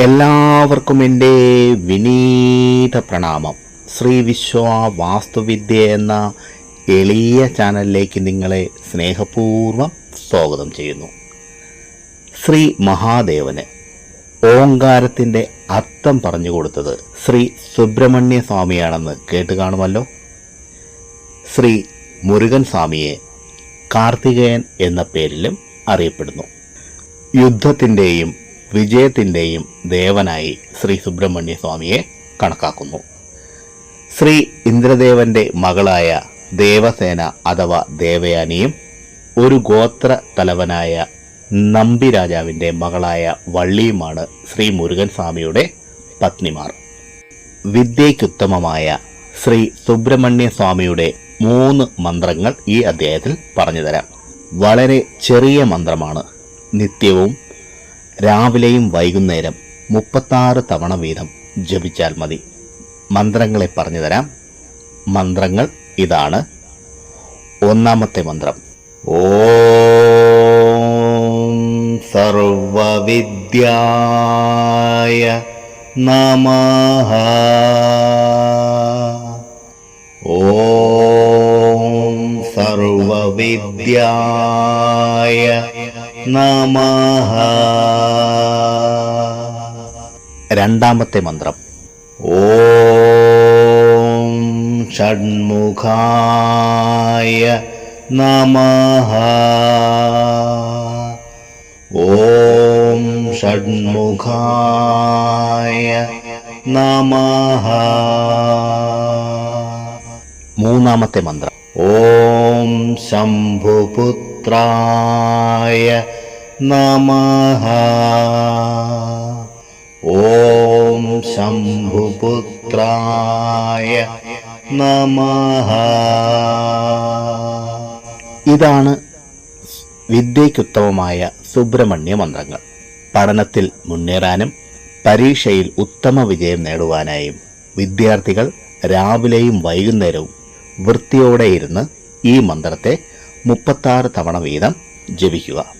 എല്ലാവർക്കും എന്റെ വിനീത പ്രണാമം. ശ്രീ വിശ്വ വാസ്തുവിദ്യ എന്ന എളിയ ചാനലിലേക്ക് നിങ്ങളെ സ്നേഹപൂർവം സ്വാഗതം ചെയ്യുന്നു. ശ്രീ മഹാദേവന് ഓങ്കാരത്തിന്റെ അർത്ഥം പറഞ്ഞു കൊടുത്തത് ശ്രീ സുബ്രഹ്മണ്യ സ്വാമിയാണെന്ന് കേട്ട് കാണുമല്ലോ. ശ്രീ മുരുകൻ സ്വാമിയെ കാർത്തികേയൻ എന്ന പേരിലും അറിയപ്പെടുന്നു. യുദ്ധത്തിന്റെയും വിജയത്തിന്റെയും ദേവനായി ശ്രീ സുബ്രഹ്മണ്യ സ്വാമിയെ കണക്കാക്കുന്നു. ശ്രീ ഇന്ദ്രദേവന്റെ മകളായ ദേവസേന അഥവാ ദേവയാനിയും ഒരു ഗോത്ര തലവനായ നമ്പി രാജാവിന്റെ മകളായ വള്ളിയുമാണ് ശ്രീ മുരുകൻ സ്വാമിയുടെ പത്നിമാർ. വിദ്യയ്ക്കുത്തമമായ ശ്രീ സുബ്രഹ്മണ്യ സ്വാമിയുടെ മൂന്ന് മന്ത്രങ്ങൾ ഈ അധ്യായത്തിൽ പറഞ്ഞുതരാം വളരെ ചെറിയ മന്ത്രമാണ്. നിത്യവും രാവിലെയും വൈകുന്നേരം മുപ്പത്താറ് തവണ വീതം ജപിച്ചാൽ മതി. മന്ത്രങ്ങളെ പറഞ്ഞു തരാം. മന്ത്രങ്ങൾ ഇതാണ്. ഒന്നാമത്തെ മന്ത്രം. ഓം സർവവിദ്യായ നമഃ. ഓം സർവവിദ്യായ നമഃ. രണ്ടാമത്തെ മന്ത്രം. ഓം ഷൺമുഖായ നമഃ. ഓം ഷൺമുഖായ നമഃ. മൂന്നാമത്തെ മന്ത്രം. ഓം ശംഭുപുത്രായ നമഃ ഓം ശംഭുപുത്രായ നമഃ ഇതാണ് വിദ്യയ്ക്കുത്തമമായ സുബ്രഹ്മണ്യ മന്ത്രങ്ങൾ. പഠനത്തിൽ മുന്നേറാനും പരീക്ഷയിൽ ഉത്തമ വിജയം നേടുവാനായും വിദ്യാർത്ഥികൾ രാവിലെയും വൈകുന്നേരവും വൃത്തിയോടെ ഇരുന്ന് ഈ മന്ത്രത്തെ മുപ്പത്താറ് തവണ വീതം ജപിക്കുക.